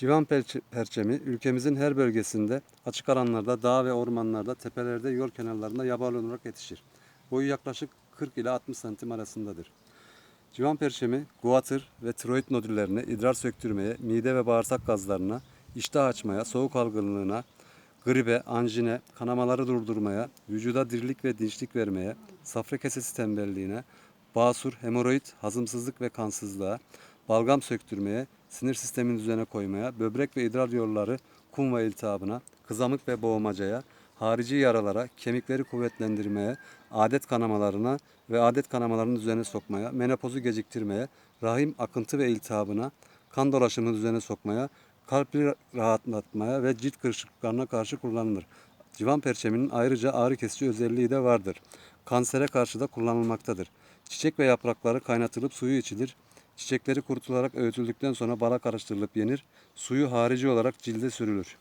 Civan perçe- perçemi ülkemizin her bölgesinde açık alanlarda, dağ ve ormanlarda, tepelerde, yol kenarlarında yabani olarak yetişir. Boyu yaklaşık 40 ile 60 santim arasındadır. Civan perçemi, guatr ve tiroid nodüllerine, idrar söktürmeye, mide ve bağırsak gazlarına, iştah açmaya, soğuk algınlığına, gribe, anjine, kanamaları durdurmaya, vücuda dirilik ve dinçlik vermeye, safra kesesi tembelliğine, basur, hemoroid, hazımsızlık ve kansızlığa, balgam söktürmeye, sinir sistemini düzene koymaya, böbrek ve idrar yolları kum ve iltihabına, kızamık ve boğmacaya, harici yaralara, kemikleri kuvvetlendirmeye, adet kanamalarına ve adet kanamalarını düzene sokmaya, menopozu geciktirmeye, rahim akıntı ve iltihabına, kan dolaşımını düzene sokmaya, kalpli rahatlatmaya ve cilt kırışıklıklarına karşı kullanılır. Civan perçeminin ayrıca ağrı kesici özelliği de vardır. Kansere karşı da kullanılmaktadır. Çiçek ve yaprakları kaynatılıp suyu içilir. Çiçekleri kurutularak öğütüldükten sonra bala karıştırılıp yenir. Suyu harici olarak cilde sürülür.